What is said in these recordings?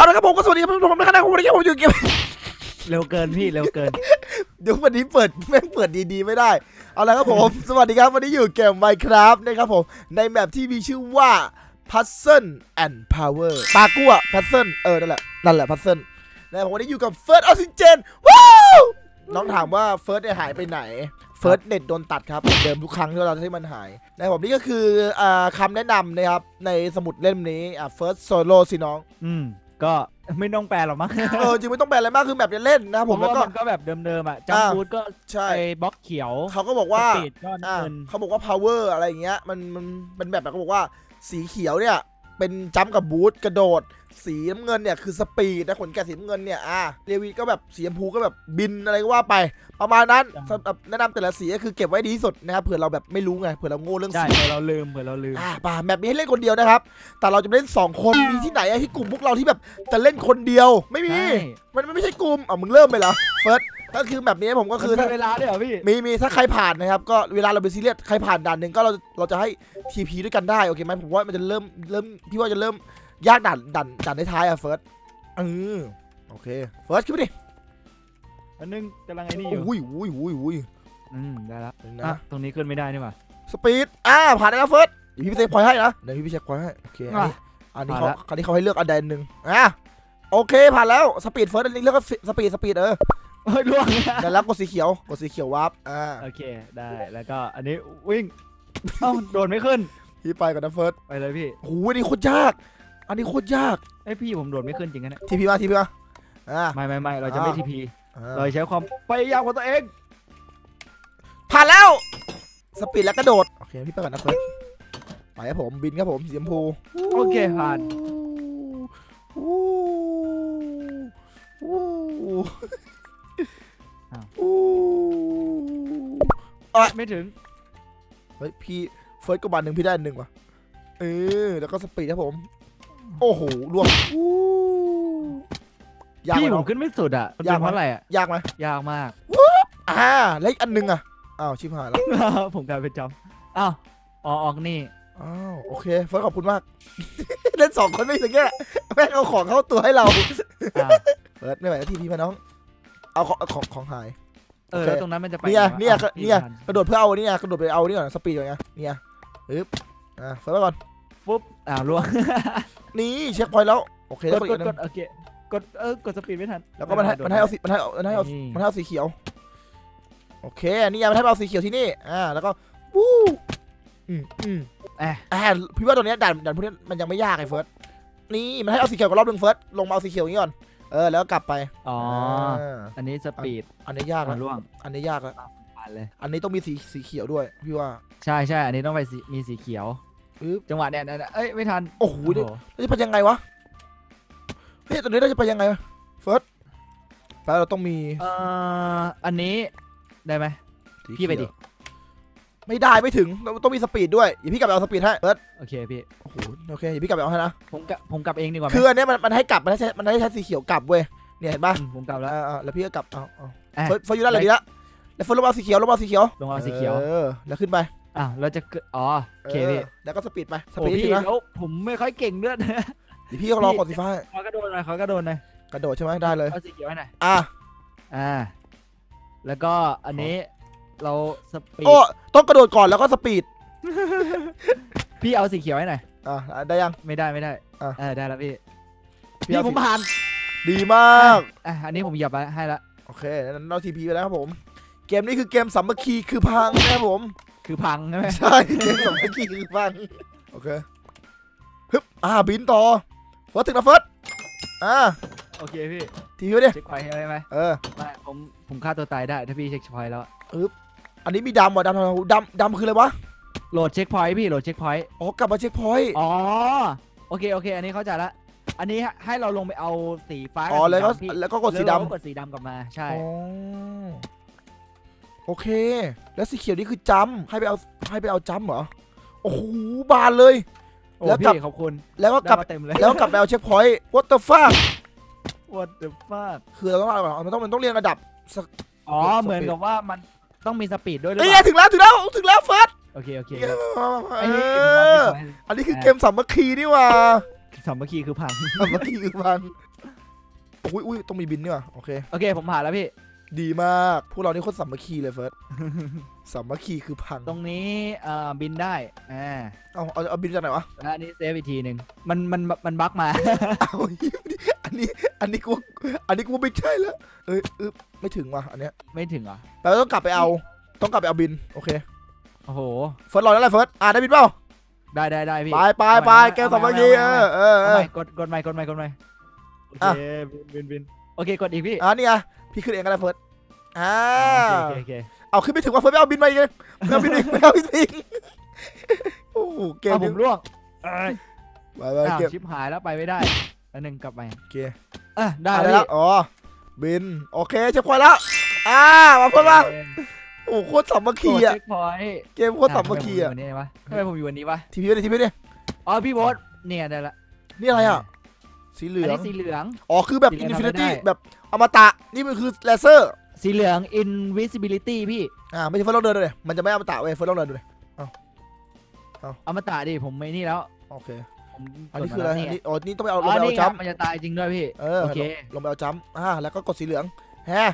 เอาละครับผมก็สวัสดีครับผมนะครับผมวันนี้ผมอยู่เกมเร็วเกินพี่เร็วเกิน เดี๋ยววันนี้เปิดแม่งเปิดดีๆไม่ได้ เอาละครับผม สวัสดีครับวันนี้อยู่เกม Minecraft นะครับผมในแมปที่มีชื่อว่า Puzzle and Power ปากัว Puzzle เออนั่นแหละนั่นแหละ Puzzle นะครับผมวันนี้อยู่กับ First Oxygen ว้าวน้องถามว่า First เนี่ยหายไปไหน First เน็ตโดนตัดครับเหมือนเดิมทุกครั้งที่เราที่มันหายนะครับผมนี่ก็คืออ่าคำแนะนำนะครับในสมุดเล่มนี้อ่า First Solo สิน้อง อืม ก็ไม่ต้องแปลหรอกมั้งเออจริงไม่ต้องแปลอะไรมากคือแบบเล่นๆนะครับผมเพแล้วราะก็ว่ามันก็แบบเดิมๆอะอ่าจำบูทก็ใช่ไปบล็อกเขียวเขาก็บอกว่า สปีดก็อ่าเงิน เขาบอกว่า power อะไรอย่างเงี้ยมันมันเป็นแบบแบบเขาบอกว่าสีเขียวเนี่ย เป็นจัมป์กับบูทกระโดด สีน้ำเงินเนี่ยคือสปีดนะขนแกะสีน้ำเงินเนี่ยอ่าเรวีก็แบบสีชมพูก็แบบบินอะไรก็ว่าไป ประมาณนั้นสำหรับแนะนำแต่ละสีก็คือเก็บไว้ดีที่สุดนะครับเผื่อเราแบบไม่รู้ไงเผื่อเราโง่เรื่องใช่สีเผื่อเราลืมเผื่อเราลืมอ่าป่าแบบนี้ให้เล่นคนเดียวนะครับ แต่เราจะไม่เล่นสองคนมีที่ไหนอะที่กลุ่มพวกเราที่แบบจะเล่นคนเดียวไม่มี ใช่มันมันไม่ใช่กลุ่มอะมึงเริ่มไปเหรอเฟิร์ส ก็คือแบบนี้ผมก็คือมันถ้ามีเวลาด้วยเหรอพี่มีมีถ้าใครผ่านนะครับก็เวลาเราเป็นซีเรียสใครผ่านด่านหนึ่งก็เราเราจะให้ทีพีด้วยกันได้โอเคไหมผมว่ามันจะเริ่มเริ่มพี่ว่าจะเริ่มยากด่านด่านด่านท้ายๆอะเฟิร์สเออโอเคเฟิร์สขึ้นไปดิอันนึงกำลังไอ้นี่อยู่อุ้ยอุ้ยอุ้ยอุ้ยอืมได้แล้วเดี๋ยวอะนะตรงนี้ขึ้นไม่ได้นี่หว่าสปีดอ่าผ่านแล้วเฟิร์สเดี๋ยวพี่ไปเช็คพอยต์ให้นะเดี๋ยวพี่ไปเช็คพอยต์ให้โอเคอันนี้อะอันนี้ผ่านเขาละอันนี้เขาให้เลือกอันใดอันหนึ่งอะโอเคผ่านแล้วสปีดเฟิร์สอันนี้เลือกสปีดสปีดเออ เฮ้ยล่วงแล้วแล้วกดสีเขียวกดสีเขียววาร์ปอ่าโอเคได้แล้วก็อันนี้วิ่งเอ้าโดดไม่ขึ้นพี่ไปก่อนนะเฟิร์สไปเลยพี่โอ้โหอันนี้โคตรยาก อันนี้โคตรยากไอยพี่ผมโดดไม่ขึ้นจริงนะเนี่ยทีพีมาทีพีมาอ่าไม่ไม่ไม่เราจะไม่อ่าทีพีอ่าเราจะใช้ความพยายามของตัวเองผ่านแล้วสปีดแล้วกระโดดโอเคพี่ไปก่อนนะเฟิร์สไปครับผมบินครับผมสีชมพูโอเคผ่าน ไม่ถึง เฮ้ยพี่เฟิร์สก็บานหนึ่งพี่ได้อันหนึ่งว่ะ เออแล้วก็สปีดครับผม โอ้โหล่วงอู้ยากไหพี่มผน้อมง ขึ้นไม่สุดอะมันยาเป็กนไหม เพราะอะไรอะ ยากไหมยากมาก อ่าแล้วอีกอันหนึ่งอะอ้าวชิบหายแล้วผมกลายเป็นจำอ้าวอ๋อออกนี่ อ้าวโอเคเฟิร์สขอบคุณมาก เล่นสองคนไม่ถึงแค่แม่งเอาของเข้าตัวให้เรา อ้าว เฟิร์สไม่ไหวแล้วทีพีมาน้อง เอาของของของหาย เออโอเคแล้วตรงนั้นมันจะไปเนี่ยไหวะเนี่ยอ้าวเนี่ยทันกระโดดเพื่อเอานี่ไงกระโดดไปเอานี่ก่อนสปีดก่อนไงเนี่ยปึ๊บอะเฟิร์สไปก่อนฟุ๊บอ้าวล่วงนี่เช็คพอยต์แล้วโอเคกแล้วดก็อีกกดอันหกนึ่งดโอเคกดเออกดสปีดไม่ทันแล้วก็มันให้มันให้เอาสีมันให้เอามันให้เอานี่มันให้เอาสีเขียว โอเคอันนี่มันให้เอาสีเขียวที่นี่อ่าแล้วก็วู้อืมอืมแอะอ่าพี่ว่าตัวเนี้ยด่านด่านพวกนี้มันยังไม่ยากไอ้เฟิร์สนี่มันให้เอาสีเขียวกับรอบหนึ่งเฟิร์สลงมาเอาสีเขียวอย่างนี้ก่อน เออแล้วกลับไปอ๋ออ่าอันนี้สปีดอันนี้ยากอะแล้วล่วงอันนี้ยากแล้วผ่านเลย อันนี้ต้องมีสีสีเขียวด้วยพี่ว่าใช่ใช่อันนี้ต้องไปสีมีสีเขียวปึ๊บจังหวะเนี้ยเนี่ยเอ้ยไม่ทันโอ้โหโอ้นี่โหเราจะไปยังไงวะเฮ้ยตอนนี้เราจะไปยังไงวะเฟิร์สแล้วเราต้องมีเอ่ออันนี้ได้ไหม สีพี่ไปดิ เขียว ไม่ได้ไม่ถึงเราต้องมีสปีดด้วยอย่าพี่กลับไปเอาสปีดให้เฟิร์สโอเคพี่โอ้โหโอเคอย่าพี่กลับไปเอาให้นะผมกลับผมกลับเองดีกว่าไหมคืออันเนี้ยมันมันให้กลับมันให้ใช้มันให้ใช้สีเขียวกลับเว้ยเนี่ยเห็นปะมผมกลับแล้วอ่าอ่าแล้วพี่ก็กลับเอาเอาอะเฟิร์สเฟิร์สอยู่ด้านไหนดีละแล้วเฟิร์สลงมาเอาสีเขียวลงมาเอาสีเขียวลงเอาสีเขียวเออแล้วขึ้นไปอ้าวเราจะเกิดอ๋อโอเคพี่ออแล้วก็สปีดไปสโอ้ปีดพี่ถึงนะแล้วผมไม่ค่อยเก่งเลือดเดี๋ยวพี่ก็รอกดสีฟ้าให้ขอกระโดดหน่อยขอกระโดดหน่อยกระโดดใช่ไหมได้เลยเอาสีเขียวให้หน่อยอะอ่าแล้วก็อันนี้ เราสปีดโอ้ต้องกระโดดก่อนแล้วก็สปีดพี่เอาสีเขียวให้หน่อยอะได้ยัง ไม่ได้ไม่ได้อะ เออได้แล้วพี่พี่พี่เอาผสีมผ่านดีมากอะอันนี้ผมเหยียบไว้ให้ละโอเคนั้นเราทีพีไปแล้วครับผม เกมนี้คือเกมสามัคคีคือพังนะครับผม คือพังใช่ไหมใช่เกมสามัคคีคือพังโอเคฮึบอ่าบินต่อเฟิร์สถึงนะเฟิร์สอ่าโอเคพี่ทีพีไปดิเช็คพอยต์ให้ไหมเออไม่ผมผมฆ่าตัวตายได้ถ้าพี่เช็คพอยต์แล้วอั นนี้มีดำว่ะดำดำดำคืออะไรวะโหลดเช็คพอยต์พี่โหลดเช็คพอยต์อ๋อกลับมาเช็คพอยต์อ๋อโอเคโอเค อันนี้เข้าใจละอันนี้ให้เราลงไปเอาสีฟ้าอ๋อแล้วก็สีดำพี่แล้วก็กดสีแล้วเราดำกดสีดำกลับมาใช่อ๋อโอเค แล้วสีเขียวนี่คือจำให้ไปเอาให้ไปเอาจำเหรอโอ้โหบานเลยโอ้แล้วกลับพี่ขอบคุณแล้วก็กลับได้มาเต็มเลยแล้วกลับไปเอาเช็คพอยต์ what the fuck What the fuck คือเราต้องเอามันต้องมันต้องเรียงระดับอ๋อสปีดเหมือนกับว่ามัน ต้องมีสปีดด้วยหรือเอ้เปยล่าถึงแล้วถึงแล้วถึงแล้วเฟิร์สโอเคโอเคเอไอ้อนี่ผมว่าพี่ขอให้อันนี้คือเกมสามัคคีนี่หว่าสามัคคีคือพังสามัคคีคือพังอุ้ยอุ้ยต้องมีบินนี่ว่ะโอเค โอเคผมผ่านแล้วพี่ ดีมากพวกเรานี่โคตรสามัคคีเลยเฟิร์ส สามัคคีคือพังตรงนี้เอ่อบินได้อ่าเอาเอาเอาบินจากไหนวะแล้วอันนี้เซฟอีกทีหนึ่งมันมันมันบั๊กมา เอา อันนี้ อันนี้กู อันนี้กูไม่ใช่แล้ว เอ้ยเอ้ยไม่ถึงว่ะอันเนี้ยไม่ถึงเหรอ แต่เราต้องกลับไปเอา ต้องกลับไปเอาบิน โอเค โอ้โห เฟิร์สรอแล้วแหละเฟิร์ส อ่าได้บินเปล่า ได้ได้ได้พี่ไปไปไปแกวสามัคคีเออเออเอเอาอใหม่กดกดใหม่กดใหม่กดใหม่โออะเคบินบินบินโอเคกดอีกพี่ อ่านี่ไงพี่ขึ้นเองก็ได้เฟิร์ส อ่าโอเคโอเคเอาขึ้นไม่ถึงว่าเฟิร์สไม่เอาบินมาอีกเลยไม่เอาบินอีกไม่เอาบินอีกโอ้โหเกมเอาผนี้มร่วงเอ้ยไปไปอ้าวเก็บชิปหายแล้วไปไม่ได้ แล้วหนึ่งกลับไปโอเคอะได้อะแล้ได้วแล้วอ๋อบินโอเคเช็คพอยต์แล้วอ่ามาเพิ่มมาโอ้โหโคตรสามัคคีคีอะอะเช็คพอยต์เกมโคตรสามัคคีอะทำไมผมอยู่วันนี้วะทำไมผมอยู่วันนี้วะทีพีเลยทีพีเลยอ๋อพี่โบ๊ทเนี่ยได้ละนี่อะไรอะสีเหลือันองนี้สีเหลือง อ๋อคือแบบสีเหลือิองนฟินิทำไม่ตี้ได้แบบอมตะนี่มันคือเลเซอร์ สีเหลือง invisibility พี่อ่าไม่ใช่เฟิร์สลองเดินเลยมันจะไม่อมตะเว้ยเฟิร์สลองเดินดูเลยอมตะดิผมไม่นี่แล้วโอเคผม อันนี้กดคืออะไรมาอันแล้วนี้อ๋อนี่ต้องไปเอาลอ๋งอไปนี่เอาไงจัมมันจะตายจริงด้วยพี่เออโอเคลงไปเอาจัมอ่าแล้วก็กดสีเหลืองแฮะ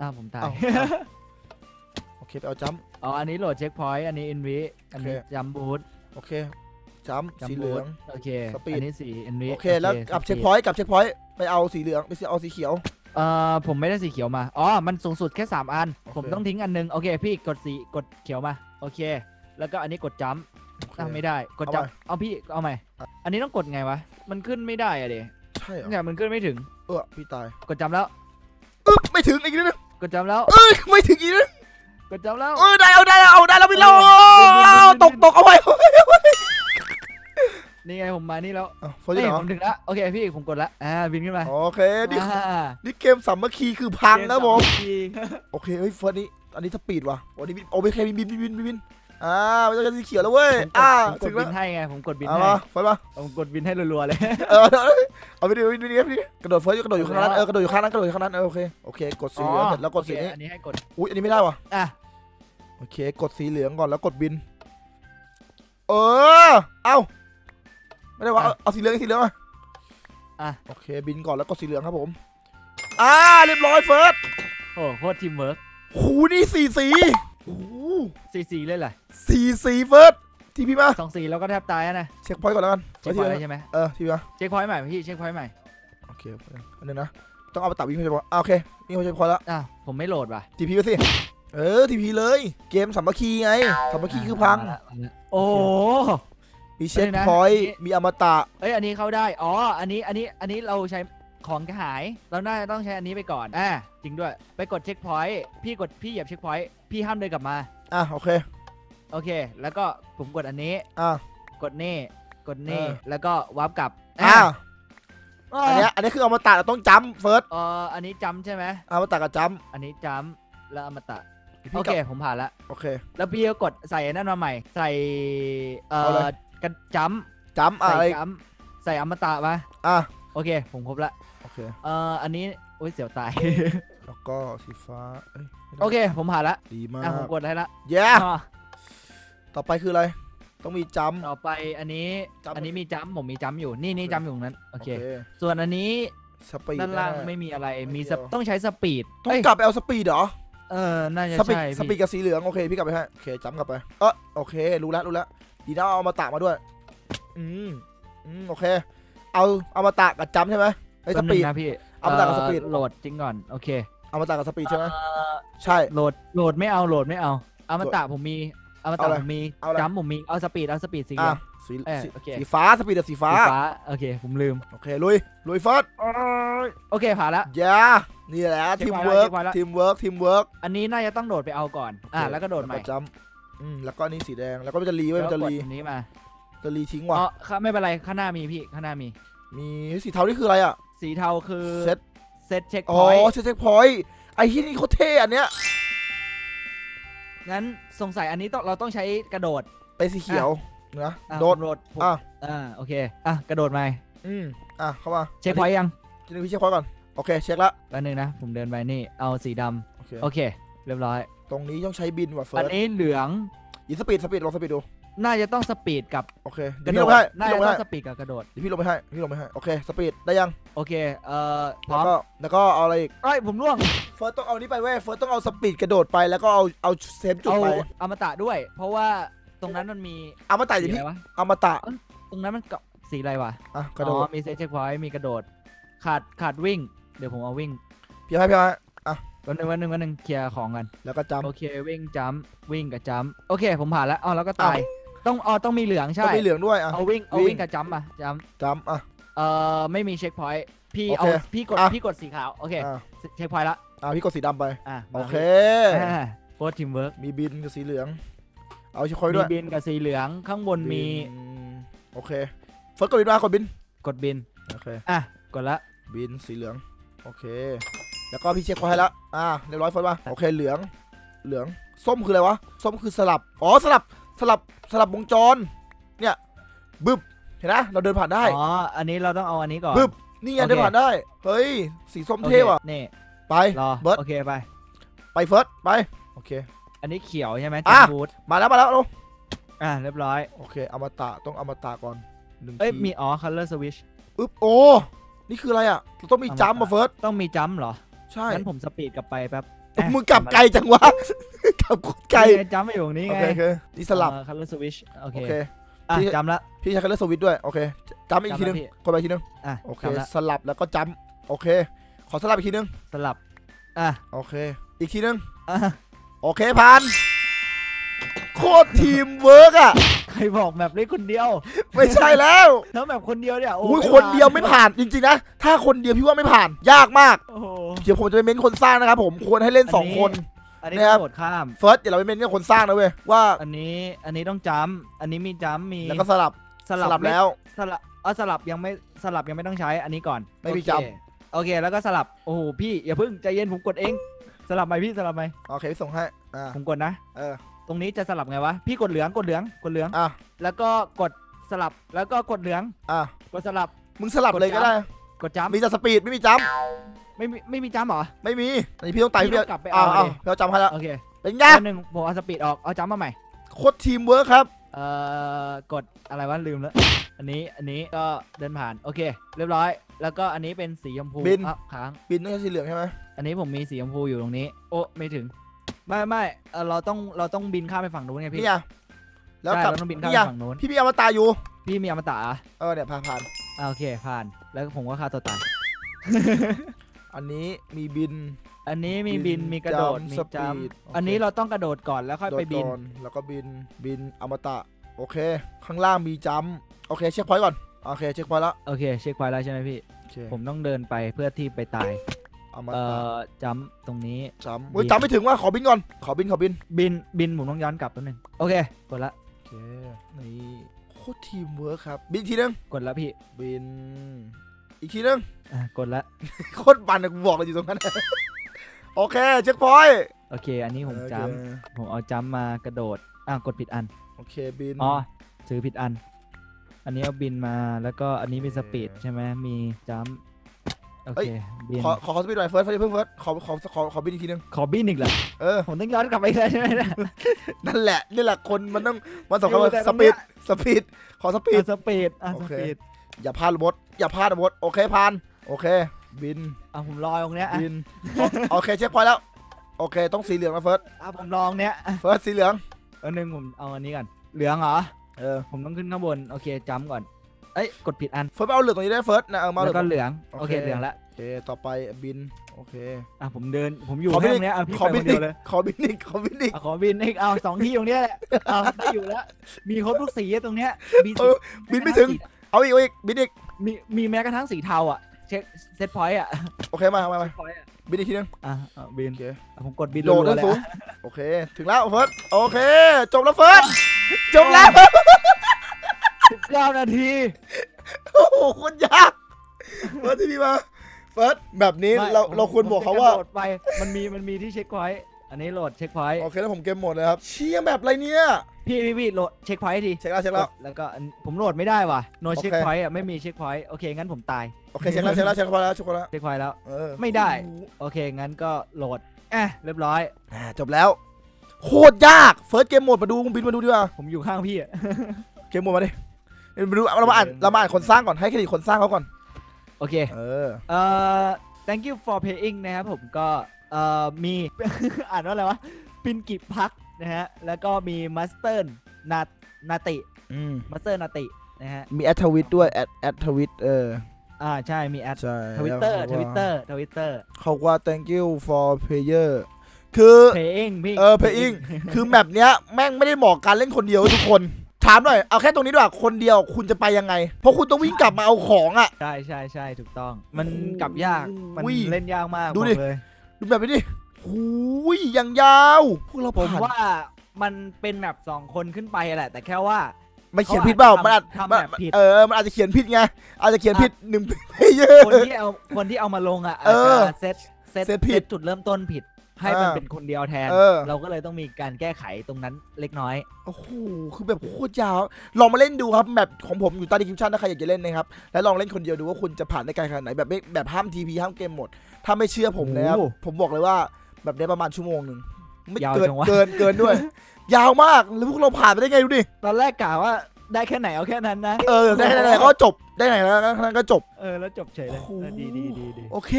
อ่าผมตายเอ้าโอเคไปเอาจัมอ๋ออันนี้โหลดเช็คพอยต์อันนี้อินวิอันนี้โอเคจัมบูทโอเคจัมจัมสีเหบูลืทองโอเคสปีดอันนี้สีอินวิโอเคแล้วกลับเช็คพอยต์กลับเช็คพอยต์ไปเอาสีเหลืองไปเอาสีเขียวเอ่อผมไม่ได้สีเขียวมา อ๋อ มันสูงสุดแค่สามอันโอเคผมต้องทิ้งอันหนึง โอเค พี่กดสีกดเขียวมา โอเค แล้วก็อันนี้กดจัมโอเคอะไม่ได้กดจัมเอาพี่เอาใหม่อะอันนี้ต้องกดไงวะ มันขึ้นไม่ได้อะเดใช่เหรอเนี่ยมันขึ้นไม่ถึง เออพี่ตาย กดจำแล้วอึ๊บไม่ถึงอีกนิดนึงกดจำแล้วเอ้ยไม่ถึงอีกนิดนึงกดจำแล้วเออได้เอาได้แล้วเอาได้แล้วพี่เราเออบินบินบินบินตกตกเอาไว้เอาไว้เอาไว้นี่ไงผมมานี่แล้วอ้าวฟอร์เอ้จูยเหรอผมถึงแล้วโอเคพี่ผมกดละอ่าบินขึ้นมาโอเคนี่อ่านี่เกมสามัคคีคือพังนะผมเกสาคีโอเคเฮ้ยเฟิร์สนี่อันนี้สปีดว่ะวันนี้บินโอเคบินบินบินบินบินบิน อ่าไม่ต้องการสีเขียวแล้วเว้ยผมกดอ่าผมกถึดงบิแล้วนให้ไงผมกดบินเอาให้มาเฟิร์สมาผมกดบินให้รัวๆเลย เออเอาเอาไปดิไปดิไปดิไปดิกระโดดเฟิร์สกระโดดอยู่ข้างนั้นเออกระโดดอยู่ข้างนั้นกระโดดอยู่ข้างนั้นเออโอเคโอเคกดสีเหลืองเสร็จแล้วกดสีโอเคนี้อันนี้ให้กดอุ้ยอันนี้ไม่ได้ว่ะอะโอเค กดสีเหลืองก่อนแล้วกดบิน เออเอาไม่ได้ว่าเอาเอาสีเหลืองสีเหลืองมาอะ โอเคบินก่อนแล้วกดสีเหลืองครับผมอ่าเรียบร้อยเฟิร์ส โอ้โคตรทีมเวิร์กหูนี่สีสีโอ้โห สีสีเลยเหรอสีสีเฟิร์สทีพี่มาสองสีแล้วก็แทบตายอะนะเช็คพอยต์ก่อนแล้วกันเช็คทีพอยนะต์ใช่ไหมเออทีมาเช็คพอยต์ใหม่พี่เช็คพอยต์ใหม่โอเคอันนึงนะต้องเอาไปตัดวิ่งไปเช็คพอยต์อ่าโอเควิ่งไปเช็คพอยต์แล้วอะผมไม่โหลดว่ะทีพีไปสิเออทีพีเลย เกมสามัคคีไงสามัคคีคือพังมาละมาละโอ้โหมีเช็คเดี๋ยวนะพอยต์นี่มีอมตะเอ้ยอันนี้เข้าได้อ๋ออันนี้อันนี้อันนี้เราใช้ ของจะหาย เราน่าจะต้องใช้อันนี้ไปก่อนอ่าจริงด้วย ไปกดเช็คพอยต์พี่กดพี่เหยียบเช็คพอยต์พี่ห้ามเดินกลับมา อะโอเค โอเค แล้วก็ผมกดอันนี้ อะ กดนี่ กดนี่ เออ แล้วก็วาร์ปกลับอะอะอันเนี้ยอันนี้คืออมตะเราต้องจัมเฟิร์สเอออันนี้จำใช่ไหม อมตะกับจัมอันนี้จำแล้วอมตะพี่โอกัเคบผมผ่านละ โอเค แล้วพี่ก็กดใส่อันนั่นมาใหม่ ใส่ เอ่เอาอเลยกันจจัมำอะใส่ไรจำใส่อมตะมา อะโอเค ผมครบละ โอเค เอ่ออันนี้โอ้ยเสียวตาย แล้วก็สีฟ้าเอ้ยไม่ได้โอเค ผมผ่านละดีมาอะผมกกดได้ละเย้อะต่อไปคืออะไร ต้องมีจัม ต่อไปอันนี้ จำ อันนี้มีจำผมมีจำอยู่ นี่นี่จำอยู่ตรงนั้น โอโอเคเค ส่วนอันนี้สปีดด้านล่างแน่ไม่มีอะไรไม่มีเดีสยวปต้องใช้สปีดต้องเอ้ยกลับไปเอาสปีดเหรอ เออ น่าจะสปีดใช่สปีดพี่กับสีเหลืองโอเคพี่กลับไปให้โอเคจัมกลับไปเออโอเค รู้แล้วรู้แล้วดีนะเอามาตะมาด้วย อืมอืมโอเค เอาเอามาตะกับจัมใช่ไหม ไอ้ยสแป๊บนึปีงด นะพี่เอามาตัดกับสปีดเอ่อโหลดจริงก่อนโอเค เอามาตะกับสปีดใช่ไหมเอ่อใช่ โหลดโหลดไม่เอาโหลดไม่เอาอมตะผมมีอมเอาตะอะไรผมมีเอาอะไรจำผมมีเอาสปีดเอาสปีดสีเหลือะอง สีเออสีโอเค สีฟ้าสปีดกับสีฟ้า สีฟ้าโอเคผมลืม โอเค ลุย ลุยเฟิร์สโอเคผ่านละย่านี่แหละเช็ทีคมไว้เวิร์กเช็คไว้แล้ว ทีมเวิร์กทีมเวิร์กอันนี้น่าจะต้องโดดไปเอาก่อน อะแล้วก็โดดใหม่จัมอืมแล้วก็นี่สีแดง แล้วก็มันจะรีไว้ยแล้มัวนจะกดรีอันนี้มาจะรีทิ้งอ๋ว่ะอค่ะไม่เป็นไรข้างหน้ามีพี่ข้างหน้ามี มีสีเทานี่คืออะไรอะ สีเทาคือเซตเซตเช็คอ๋พออยต์เซตเช็คพอยต์ไอ้ที่นี่เขาเท่อันเนี้ยงั้นสงสัยอันนี้ต้องเราต้องใช้กระโดดเป็นสีเขียวนะอะโดด ผมโดดผมอะ อ่าโอเคอะกระโดดมาอืมอะเข้ามาเช็คพอยต์ยังจะดูพี่เช็คพอยต์ก่อนโอเคเช็คละแป๊บนึงนะ ผมเดินไปนี่เอาสีดำโอเคโอเค เรียบร้อย ตรงนี้ต้องใช้บินว่ะเฟิอันร์สนี้เหลือง อีสปีดสปีดลองสปีดดู น่าจะต้องสปีดกับโอเคกเดี๋ยระวโดพี่ลดงไปให้น่าพี่ลงไปให้จะต้องสปีดกับกระโดด เดี๋ยวพี่ลงไปให้พี่ลงไปให้โอเคสปีดได้ยังโอเค เอ่อพร้แล้อวมก็แล้วก็เอาอะไรอีกเอ้ยผมร่วง เฟิร์สต้องเอานี้ไปเว้ยเฟิร์สต้องเอาสปีดกระโดดไปแล้วก็เอาเอาเซฟจุดเอาไปอมตะด้วย เพราะว่าตรงนั้นมันมีเอามาไต่สีดิอะไรพี่วะ เอามาตะตรงนั้นมันเกาะสีอะไรวะอะกระโดอ๋ดอมีเซตเช็คพอยต์มีกระโดด ขาดขาดวิ่ง เดี๋ยวผมเอาวิ่งพี่ให้พี่ให้วันหนึ่งวันหนึ่งวันหนึ่งเคลียร์ของกัน แล้วก็จำ โอเควิ่งจัมป์วิ่งกับจัมป์โอเคผมผ่านแล้วอ๋อแล้วก็ตาย ต้องอ๋อต้องมีเหลืองต้อใช่งมีเหลืองด้วยอะเอาวิ่งเอาวิ่งวิ่งกับจัมป์มาจัมป์จำอะเอ่อไม่มีเช็คพอยต์พี่โอเอาเคพี่กดอะพี่กดสีขาวโอเคอะเช็คพอยต์ละอะพี่กดสีดำไปอะโอเคโค้ดทีมเวิร์กมีบินกับสีเหลือง เอาชิคอยมีด้วยบินกับสีเหลืองข้างบนมีบินโอเคเฟิร์สกดบินมากดบินกดบินโอเคอะกดละบินสีเหลืองโอเค แล้วก็พี่เช็คพอยให้แล้วอ่าเรียบร้อยเฟิร์สมาโอเคเหลืองเหลืองส้มคืออะไรวะส้มคือสลับอ๋อสลับ สลับสลับวงจร เนี่ยบึบเห็นนะเราเดินผ่านได้อ๋ออันนี้เราต้องเอาอันนี้ก่อนบึบนี่ไงโอเคเดินผ่านได้ เฮ้ยสีส้มโอคเท่ว่ะนี่ไปรอเบิร์ดโอเคไปไปเฟิร์สไปโอเค อันนี้เขียวใช่ไหมอะจัมบูทมาแล้วมาแล้วลงอะเรียบร้อยโอเคอมตะต้องอมตะก่อนหนึ่งเอ้ยทีมีอ๋อ color switch อึ๊บโอ้นี่คืออะไรอะเราต้องมีอมตะจัมป์มาเฟิร์สต้องมีจัมป์เหรอ ใช่งั้นผมสปีดกลับไปแป๊บอะ มึงกลับไกลจังวะกลับโคตรไกลนี่งจัมป์มาอยู่ตรงนี้โอไงเคโอเคนี่สลับอ่า color switch โอเคโอเคอะพี่จำละพี่ใช้คันเลือกสวิตช์ด้วยโอเคจัมป์อีกทีนึงจำแล้วพี่กดไปอีกทีนึงอะโอเคจำละสลับแล้วก็จัมป์โอเค ขอสลับอีกทีนึงสลับอะโอเค อีกทีนึงอะโอเคผ่านโคตรทีมเวิร์กอะ ใครบอกแบบนี้คนเดียว ไม่ใช่แล้วแล้วแบบคนเดียวเนี่ยโอ้อุ้ยไม่คนเดียวผ่าไม่ผ่านจริงๆนะ ถ้าคนเดียวพี่ว่าไม่ผ่านยากมากโอ้โหเดี๋ยวผมจะไปเม้นคนสร้างนะครับผมควรให้เล่นสองอันนี้คนอันนี้นะครับโดดข้ามเฟิร์สอย่าเราไปเม้นกับคนสร้างนะเว้ยว่า อันนี้อันนี้ต้องจัมป์อันนี้มีจัมป์มีแล้วก็สลับสสลับลับแล้วสลับเออสลับยังไม่สลับยังไม่ต้องใช้อันนี้ก่อนไม่มีโอเคจโอเคแล้วก็สลับโอ้โหพี่อย่าเพิ่งใจเย็นผมกดเอง สลับไหมพี่สลับไหมโอเคส่งให้อ่าผมกดนะเออ ตรงนี้จะสลับไงวะ พี่กดเหลืองกดเหลืองกดเหลือง อะแล้วก็กดสลับแล้วก็กดเหลือง อะกดสลับ มึงสลับเลยก็ได้ กดจัมป์มีแต่สปีดไม่มีจัมป์ไม่มีไม่มีจัมป์เหรอไม่มีอันนี้พี่ต้องไต่พี่พี่ต้องกลับไปเอาเอาเอาดิ พี่เอาจัมป์ให้แล้วโอเคเป็นไงแป๊บนึงผมเอาสปีดออกเอาจัมป์มาใหม่ โคตรทีมเวิร์คครับเอ่อกดอะไรวะลืมแล้ว อันนี้อันนี้ก็เดินผ่านโอเค เรียบร้อย แล้วก็อันนี้เป็นสีชมพูบินอะค้าง บินต้องใช้สีเหลืองใช่ไหมอันนี้ผมมีสีชมพูอยู่ตรงนี้ โอ้ไม่ถึง ไม่ไม่เอ่อเราต้องเราต้องบินข้ามไปฝั่งนู้นไงพี่นี่อะแล้วใช่กลับเราต้องบินข้ามนี่ไปอะฝั่งนู้นพี่มีอมตะอยู่ พี่มีอมตะอะเออเนี่ยผ่านผ่านอะโอเคผ่าน แล้วผมก็ฆ่าตัวตายอันนี้มีบิน อันนี้มีบิบินนมีกระโดดจำมีสจปีดำโอเคอันนี้เราต้องกระโดดก่อนแล้วค่อยโดไปดบินก่อนแล้วก็บินบินอมตะ โอเค ข้างล่างมีจัมป์โอเคเช็คพอยต์ก่อน โอเคเช็คพอยต์แล้ว โอเคเช็คไว้แล้วใช่ไหมพี่โอเคผมต้องเดินไปเพื่อที่ไปตาย อมเอ่ตะอจำตรงนี้จัมป์เฮ้ยบิน จำไม่ถึงว่าขอบินก่อน ขอบินขอบินบินบินผมต้องย้อนกลับแป๊บนึงโอเค กดละโอเคนี่โคตรทีมเวิร์คครับ บินอีกทีนึงกดละพี่บิน อีกทีนึง อะกดละโคตรบันอะกูบอกเลยอยู่ตรงนั้น โอเคเช็คพอยต์โอเค อันนี้ผมโอเคจำผมเอาจำมากระโดดอะกดผิดอันโอเคบิน อ๋อซื้อผิดอัน อันนี้เอาบินมาแล้วก็อันนี้มีโอเคสปีดใช่ไหมมีจัม โอเอ้เคยบินขอขอขอสปีดหน่อยเฟิร์สเพิ่งเฟิร์สขอขอขอขอบินอีกทีนึงขอบินอีกเหรอเออผมต้องย้อนกลับไปเลยใช่ไหมเนะนั่นแหละนี่แหละคนมันต้องมันสำคัญอยู่ว่าแต่สตรงปีเนี้ดยสปีดขอสปีดอะสปีดอะโอสเคปีดอย่าพลาดบดอย่าพลาดบดโอเคผ่านโอเค บินอะผมรอตรงเนี้ยอะบินขอโอเคเช็คพอยต์แล้ว โอเคต้องสีเหลืองนะเฟิร์สอะผมลองเนี้ยอะเฟิร์สสีเหลืองอันนึงผมเอาอันนี้ก่อนเหลืองเหรอเออผมต้องขึ้นข้างบนโอเคจัมก่อน เอ้ยกดผิดอันเฟิร์สไปเอาเหลืองตรงนี้ได้เฟิร์สนะเออมาเอาเหแล้ลืองวก็เหลืองโอโอเคเคเหลืองละโอเคต่อไปบินโอเคอะผมเดินผมอยู่ขอบินแค่ตรงเนี้ยอะพี่ขอไปบิคนนเดีอียกวเลยขอบินอีกขอบินอีกอะขอบินอีกเอาสองที่ตรงเนี้ยแหละเอาได้อยู่แล้วมีครบทุกสีตรงเนี้ยมีสีเออบินไม่ถึงเอาอีกเอาอีกบินอีกมีมีแม้กระทั่งสีเทาอะเช็คเซตพอยต์อะโอเคมามามาพอยต์อะบินอีกทีนึงอะอะบินโอเคอะผมกดบินโหลดรัได้วๆเลยสูงอะโอเคถึงแล้วเฟิร์สโอเคจบแล้วเฟิร์สจบแล้ว สิบเก้านาที โอ้โหโคนยากเฟิร์สที่พี่มาเฟิร์สแบบนี้ไม่เราผมเราควรผมบอกเขาจะว่าโดดไปมันมีมันมีที่เช็คพอยต์อันนี้โหลดเช็คพอยต์โอเคแล้วผมเกมหมดเลยครับ เชี่ยแบบอะไรเนี่ย พี่พี่พี่โหลดเช็คพอยต์ทีเช็คแล้วเช็คแล้ว แล้วก็อันผมโหลดไม่ได้ว่ะ no โอเค เช็คพอยต์อะไม่มีเช็คพอยต์โอเคงั้นผมตายโอเคเช็คแล้วเช็คแล้วเช็คแล้วเช็คแล้วเช็คพอยต์แล้ว เออไม่ได้ โอเคงั้นก็โหลดอะเรียบร้อย อ่าจบแล้ว โคตรยาก เฟิร์สเกมโหมดมาดูคุณบินมาดูดีกว่า ผมอยู่ข้างพี่อะ เกมโหมดมาดิ เดี๋ยวมาดูเรามาอ่านเรามาอ่านคนสร้างก่อนให้เครดิตคนสร้างเขาก่อน โอเค เออ เอ่อ thank you for paying นะครับผมก็ เอ่อ มี อ่านว่าอะไรวะ ปินกิพักนะฮะ แล้วก็มีมัสเตอร์นานาติอืมมัสเตอร์นาตินะฮะ มีแอดทวิตด้วยแอดแอดทวิตเออ อ่า ใช่ มีแอดใช่ทวิตเตอร์แล้วทขาวิตเตอร์ ทวิตเตอร์เขาว่า thank you for player คือ paying พี่ เออ paying คือแมปเนี้ยแม่งไม่ได้เหมาะการเล่นคนเดียวเว้ยทุกคน ถามหน่อย เอาแค่ตรงนี้ดีกว่าคนเดียวคุณจะไปยังไง เพราะคุณต้องวิ่งกลับมาเอาของอะ ใช่ใช่ใช่ถูกต้อง มันกลับยาก มันอุ้ยเล่นยากมากดูบอดิกเลยดูแบบนี้ดิหูยยังยาว พวกเราผมผ่านว่ามันเป็นแบบสองคนขึ้นไปแหละ แต่แค่ว่า ไม่เขียนผิดเปล่าเขามันอาจทำแบบผิด เออ มันอาจจะเขียนผิดไง อาจจะเขียนผิดหนึ่งเยอะคนที่เอาคนที่เอามาลงอะเออ อาจจะเซตเซตเซตผิด จุดเริ่มต้นผิด ให้มันเออเป็นคนเดียวแทน เออ เราก็เลยต้องมีการแก้ไขตรงนั้นเล็กน้อย โอ้โห คือแบบโคตรยาว ลองมาเล่นดูครับแบบของผมอยู่ใต้ดีคริปชั่นถ้าใครอยากจะเล่นนะครับ แล้วลองเล่นคนเดียวดูว่าคุณจะผ่านได้ไกลขนาดไหนแบบไม่แบบห้ามทีพีห้ามเกมหมด ถ้าไม่เชื่อผมนะครับ โอ้โหผมบอกเลยว่าแบบนี้ประมาณชั่วโมงหนึ่งไม่ยาวเกินจังวะ เกินเกินด้วย ยาวมากแล้วพวกเราผ่านไปได้ไงดูดิ ตอนแรกกะว่าได้แค่ไหนเอาแค่นั้นนะ เออได้ไหนๆก็จบได้ไหนแล้วนั้นก็จบ เออแล้วจบเฉยเลยโอ้โหเออดีดีดีดีโอเค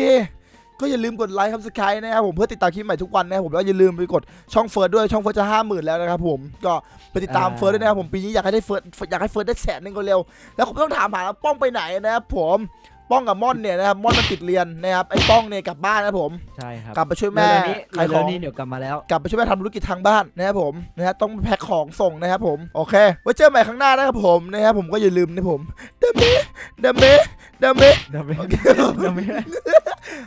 ก็อย่าลืมกดไลค์ครับสกายนะครับผมเพื่อติดตามคลิปใหม่ทุกวันนะครับผมแล้วอย่าลืมไปกดช่องเฟิร์สด้วยช่องเฟิร์สจะห้าหมื่นแล้วนะครับผมก็ไปติดตามเฟิร์สด้วยนะครับผมปีนี้อยากให้ได้เฟิร์สอยากให้เฟิร์สได้แสนหนึ่งก็เร็วแล้วผมต้องถามหาว่าป้องไปไหนนะครับผมป้องกับม่อนเนี่ยนะครับม่อนมันติดเรียนนะครับไอ้ป้องเนี่ยกลับบ้านนะครับผมใช่ครับกลับไปช่วยแม่เร็วๆนี้ขายขเร็อวงๆนี้เดี๋ยวกลับมาแล้วกลับไปช่วยแม่ทำธุรกิจทางบ้านนะครับผมนะฮะต้องแพ็คของส่งนะครับผมโอเคไว้เจอใหม่ครั้งหน้านะครับผมนะครับผมก็อย่าลืมนะผมเดเมเดเมเดเมเดี๋ยวไม่โอเคเดี๋ยวไม่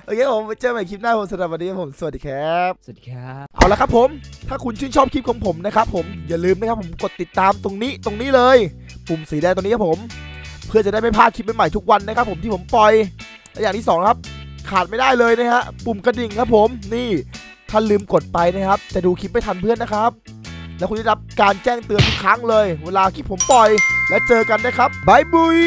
โอเคผมไว้เจอใหม่คลิปหน้าผมสำหรับวันนี้ผมสวัสดีครับ สวัสดีครับ เอาละครับผม ถ้าคุณชื่นชอบคลิปของผมนะครับผมอย่าลืมนะครับผมกดติดตามตรงนี้ตรงนี้เลย ปุ่มสีแดงตรงนี้ครับผม เพื่อจะได้ไม่พลาดคลิปใหม่ๆทุกวันนะครับผมที่ผมปล่อยและอย่างที่สองครับขาดไม่ได้เลยนะฮะปุ่มกระดิ่งครับผมนี่ถ้าลืมกดไปนะครับ จะดูคลิปไม่ทันเพื่อนนะครับ แล้วคุณจะได้รับการแจ้งเตือนทุกครั้งเลย เวลาคลิปผมปล่อย และเจอกันนะครับบายบุย